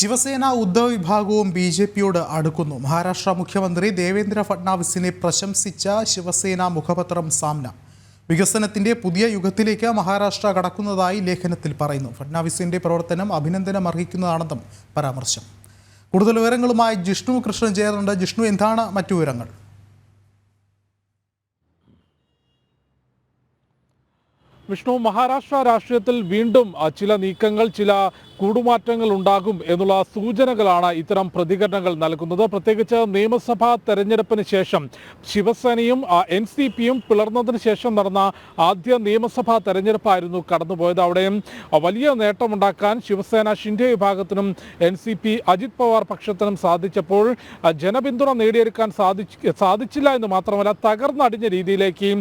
ശിവസേന ഉദ്ധവ് വിഭാഗവും B J പിയോട് അടുക്കുന്നു. മഹാരാഷ്ട്ര മുഖ്യമന്ത്രി ദേവേന്ദ്ര ഫട്നാവിസിനെ പ്രശംസിച്ച ശിവസേന മുഖപത്രം സാമ്ന. വികസനത്തിന്റെ പുതിയ യുഗത്തിലേക്ക് മഹാരാഷ്ട്ര കടക്കുന്നതായി ലേഖനത്തിൽ പറയുന്നു. ഫട്നാവിസിന്റെ പ്രവർത്തനം അഭിനന്ദനം അർഹിക്കുന്നതാണെന്നും പരാമർശം. കൂടുതൽ വിവരങ്ങളുമായി ജിഷ്ണു കൃഷ്ണൻ ചേർന്നുണ്ട് ജിഷ്ണു എന്താണ് മറ്റു വിവരങ്ങൾ? വിഷ്ണു മഹാരാഷ്ട്ര രാഷ്ട്രീയത്തിൽ വീണ്ടും ചില നീക്കങ്ങൾ ചില കൂടുമാറ്റങ്ങൾ ഉണ്ടാകും എന്നുള്ള സൂചനകളാണ് ഇത്തരം പ്രതികരണങ്ങൾ നൽകുന്നത്. പ്രത്യേകിച്ച് നിയമസഭാ തെരഞ്ഞെടുപ്പിന് ശേഷം ശിവസേനയും എൻ സി പിയും പിളർന്നതിന് ശേഷം നടന്ന ആദ്യ നിയമസഭാ തെരഞ്ഞെടുപ്പായിരുന്നു കടന്നുപോയത്. അവിടെയും വലിയ നേട്ടമുണ്ടാക്കാൻ ശിവസേന ഷിൻഡെ വിഭാഗത്തിനും N C P Ajit Pawar പക്ഷത്തിനും സാധിച്ചപ്പോൾ ജനപിന്തുണ നേടിയെടുക്കാൻ സാധിച്ചില്ല എന്ന് മാത്രമല്ല തകർന്നടിഞ്ഞ രീതിയിലേക്ക്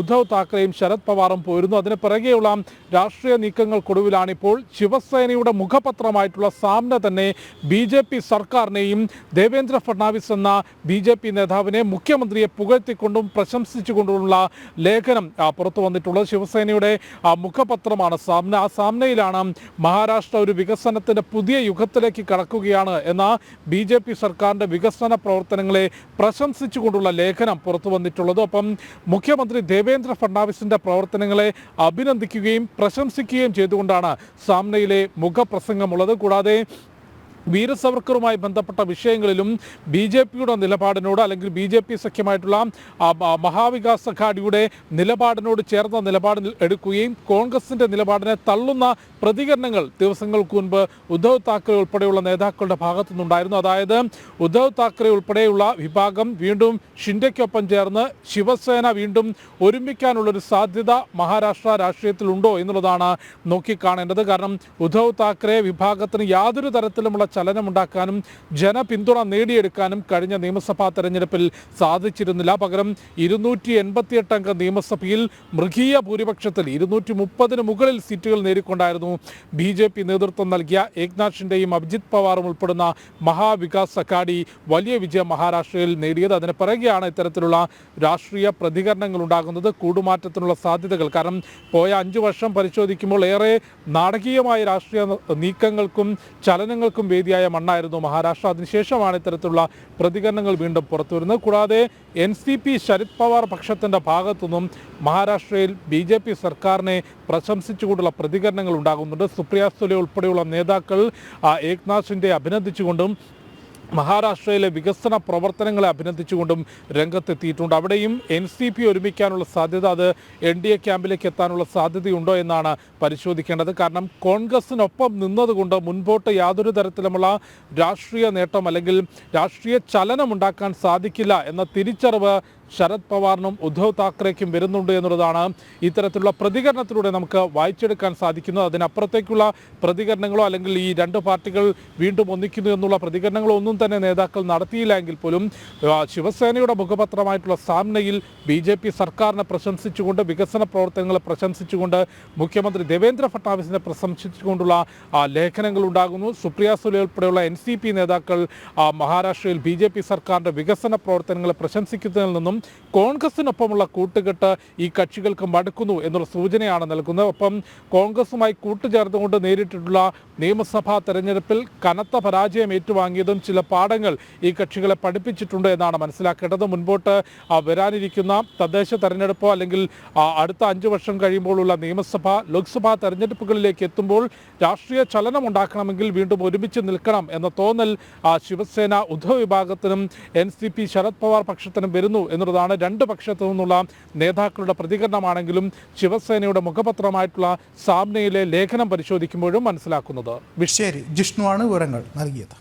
ഉദ്ധവ് താക്കറെയും ശരത് പവാറും പോയിരുന്നു അതിന് പിറകെയുള്ള രാഷ്ട്രീയ നീക്കങ്ങൾക്കൊടുവിലാണ് ഇപ്പോൾ ശിവസേനയുടെ മുഖപത്രമായിട്ടുള്ള സാമ്ന തന്നെ ബി ജെ പി സർക്കാരിനെയും ദേവേന്ദ്ര ഫഡ്നാവിസ് എന്ന ബി ജെ പി നേതാവിനെ മുഖ്യമന്ത്രിയെ പുകഴ്ത്തിക്കൊണ്ടും പ്രശംസിച്ചുകൊണ്ടുമുള്ള ലേഖനം പുറത്തു വന്നിട്ടുള്ളത് ശിവസേനയുടെ മുഖപത്രമാണ്. സാമ്ന ആ സാമ്നയിലാണ് മഹാരാഷ്ട്ര ഒരു വികസനത്തിന്റെ പുതിയ യുഗത്തിലേക്ക് കടക്കുകയാണ് എന്ന ബി ജെ പി സർക്കാരിന്റെ വികസന പ്രവർത്തനങ്ങളെ പ്രശംസിച്ചുകൊണ്ടുള്ള ലേഖനം പുറത്തു വന്നിട്ടുള്ളത്. ഒപ്പം മുഖ്യമന്ത്രി ദേവേന്ദ്ര ഫഡ്നാവിസിന്റെ പ്രവർത്തനങ്ങളെ അഭിനന്ദിക്കുകയും പ്രശംസിക്കുകയും ചെയ്തുകൊണ്ടാണ് സാമ്നയിലെ മുഖപ്രസംഗമുള്ളത്. കൂടാതെ വീര സവർക്കറുമായി ബന്ധപ്പെട്ട വിഷയങ്ങളിലും ബി ജെ പിയുടെ നിലപാടിനോട് അല്ലെങ്കിൽ ബി ജെ പി സഖ്യമായിട്ടുള്ള മഹാവികാസ് അഘാഡിയുടെ നിലപാടിനോട് ചേർന്ന നിലപാട് എടുക്കുകയും കോൺഗ്രസിന്റെ നിലപാടിനെ തള്ളുന്ന പ്രതികരണങ്ങൾ ദിവസങ്ങൾക്ക് മുൻപ് ഉദ്ധവ് താക്കറെ ഉൾപ്പെടെയുള്ള നേതാക്കളുടെ ഭാഗത്തുനിന്നുണ്ടായിരുന്നു അതായത് ഉദ്ധവ് താക്കറെ ഉൾപ്പെടെയുള്ള വിഭാഗം വീണ്ടും ഷിൻഡയ്ക്കൊപ്പം ചേർന്ന് ശിവസേന വീണ്ടും ഒരുമിക്കാനുള്ളൊരു സാധ്യത മഹാരാഷ്ട്ര രാഷ്ട്രീയത്തിലുണ്ടോ എന്നുള്ളതാണ് നോക്കിക്കാണേണ്ടത്. കാരണം ഉദ്ധവ് താക്കറെ വിഭാഗത്തിന് യാതൊരു തരത്തിലുമുള്ള ചലനമുണ്ടാക്കാനും ജനപിന്തുണ നേടിയെടുക്കാനും കഴിഞ്ഞ നിയമസഭാ തെരഞ്ഞെടുപ്പിൽ സാധിച്ചിരുന്നില്ല. പകരം ഇരുന്നൂറ്റി എൺപത്തിയെട്ട് അംഗ നിയമസഭയിൽ മൃഗീയ ഭൂരിപക്ഷത്തിൽ ഇരുന്നൂറ്റി മുപ്പതിന് മുകളിൽ സീറ്റുകൾ നേടിക്കൊണ്ടായിരുന്നു ബി ജെ പി നേതൃത്വം നൽകിയ ഏക്നാഥ് ഷിൻഡെയും അഭിജിത് പവാറും ഉൾപ്പെടുന്ന മഹാവികാസ് അക്കാഡി വലിയ വിജയം മഹാരാഷ്ട്രയിൽ നേടിയത്. അതിന് പിറകെയാണ് ഇത്തരത്തിലുള്ള രാഷ്ട്രീയ പ്രതികരണങ്ങൾ ഉണ്ടാകുന്നത് കൂടുമാറ്റത്തിനുള്ള സാധ്യതകൾ. കാരണം പോയ അഞ്ചു വർഷം പരിശോധിക്കുമ്പോൾ ഏറെ നാടകീയമായ രാഷ്ട്രീയ നീക്കങ്ങൾക്കും ചലനങ്ങൾക്കും വേദിയായ മണ്ണായിരുന്നു മഹാരാഷ്ട്ര. അതിനുശേഷമാണ് ഇത്തരത്തിലുള്ള പ്രതികരണങ്ങൾ വീണ്ടും പുറത്തു വരുന്നത് കൂടാതെ N C P Sharad Pawar പക്ഷത്തിന്റെ ഭാഗത്തുനിന്നും മഹാരാഷ്ട്രയിൽ ബി ജെ പി സർക്കാരിനെ പ്രശംസിച്ചുകൊണ്ടുള്ള പ്രതികരണങ്ങൾ ഉണ്ടാകുന്നുണ്ട്. സുപ്രിയ സുലെ ഉൾപ്പെടെയുള്ള നേതാക്കൾ ഏക്നാഥ് ഷിൻഡെ അഭിനന്ദിച്ചുകൊണ്ടും മഹാരാഷ്ട്രയിലെ വികസന പ്രവർത്തനങ്ങളെ അഭിനന്ദിച്ചുകൊണ്ടും രംഗത്തെത്തിയിട്ടുണ്ട്. അവിടെയും എൻ സി പി ഒരുമിക്കാനുള്ള സാധ്യത അത് എൻ ഡി എ ക്യാമ്പിലേക്ക് എത്താനുള്ള സാധ്യതയുണ്ടോ എന്നാണ് പരിശോധിക്കേണ്ടത്. കാരണം കോൺഗ്രസിനൊപ്പം നിന്നതുകൊണ്ട് മുൻപോട്ട് യാതൊരു തരത്തിലുമുള്ള രാഷ്ട്രീയ നേട്ടം അല്ലെങ്കിൽ രാഷ്ട്രീയ ചലനം ഉണ്ടാക്കാൻ സാധിക്കില്ല എന്ന തിരിച്ചറിവ് ശരത് പവാറിനും ഉദ്ധവ് താക്കറേക്കും വരുന്നുണ്ട് എന്നുള്ളതാണ് ഇത്തരത്തിലുള്ള പ്രതികരണത്തിലൂടെ നമുക്ക് വായിച്ചെടുക്കാൻ സാധിക്കുന്നത്. അതിനപ്പുറത്തേക്കുള്ള പ്രതികരണങ്ങളോ അല്ലെങ്കിൽ ഈ രണ്ട് പാർട്ടികൾ വീണ്ടും ഒന്നിക്കുന്നു എന്നുള്ള പ്രതികരണങ്ങളോ ഒന്നും തന്നെ നേതാക്കൾ നടത്തിയില്ല എങ്കിൽ പോലും ശിവസേനയുടെ മുഖപത്രമായിട്ടുള്ള സാമ്നയിൽ ബി ജെ പി സർക്കാരിനെ പ്രശംസിച്ചുകൊണ്ട് വികസന പ്രവർത്തനങ്ങളെ പ്രശംസിച്ചുകൊണ്ട് മുഖ്യമന്ത്രി ദേവേന്ദ്ര ഫട്നാവിസിനെ പ്രശംസിച്ചുകൊണ്ടുള്ള ലേഖനങ്ങൾ ഉണ്ടാകുന്നു. സുപ്രിയ സുലെ ഉൾപ്പെടെയുള്ള എൻ സി പി നേതാക്കൾ മഹാരാഷ്ട്രയിൽ ബി ജെ പി സർക്കാരിന്റെ വികസന പ്രവർത്തനങ്ങളെ പ്രശംസിക്കുന്നതിൽ നിന്നും കോൺഗ്രസിനൊപ്പമുള്ള കൂട്ടുകെട്ട് ഈ കക്ഷികൾക്ക് മടുക്കുന്നു എന്നുള്ള സൂചനയാണ് നൽകുന്നത്. ഒപ്പം കോൺഗ്രസുമായി കൂട്ടുചേർന്നുകൊണ്ട് നേരിട്ടിട്ടുള്ള നിയമസഭാ തെരഞ്ഞെടുപ്പിൽ കനത്ത പരാജയം ഏറ്റുവാങ്ങിയതും ചില പാഠങ്ങൾ ഈ കക്ഷികളെ പഠിപ്പിച്ചിട്ടുണ്ട് എന്നാണ് മനസ്സിലാക്കേണ്ടത്. മുൻപോട്ട് വരാനിരിക്കുന്ന തദ്ദേശ തെരഞ്ഞെടുപ്പോ അല്ലെങ്കിൽ അടുത്ത അഞ്ചു വർഷം കഴിയുമ്പോഴുള്ള നിയമസഭ ലോക്സഭാ തെരഞ്ഞെടുപ്പുകളിലേക്ക് എത്തുമ്പോൾ രാഷ്ട്രീയ ചലനം ഉണ്ടാക്കണമെങ്കിൽ വീണ്ടും ഒരുമിച്ച് നിൽക്കണം എന്ന തോന്നൽ ശിവസേന ഉദ്ധവ് വിഭാഗത്തിനും N C P Sharad Pawar പക്ഷത്തിനും വരുന്നു എന്നുള്ളതാണ് രണ്ട് പക്ഷത്തു നിന്നുള്ള നേതാക്കളുടെ പ്രതികരണമാണെങ്കിലും ശിവസേനയുടെ മുഖപത്രമായിട്ടുള്ള സാമ്നയിലെ ലേഖനം പരിശോധിക്കുമ്പോഴും മനസ്സിലാക്കുന്നത്. ശരി ജിഷ്ണുവാണ് വിവരങ്ങൾ നൽകിയത്.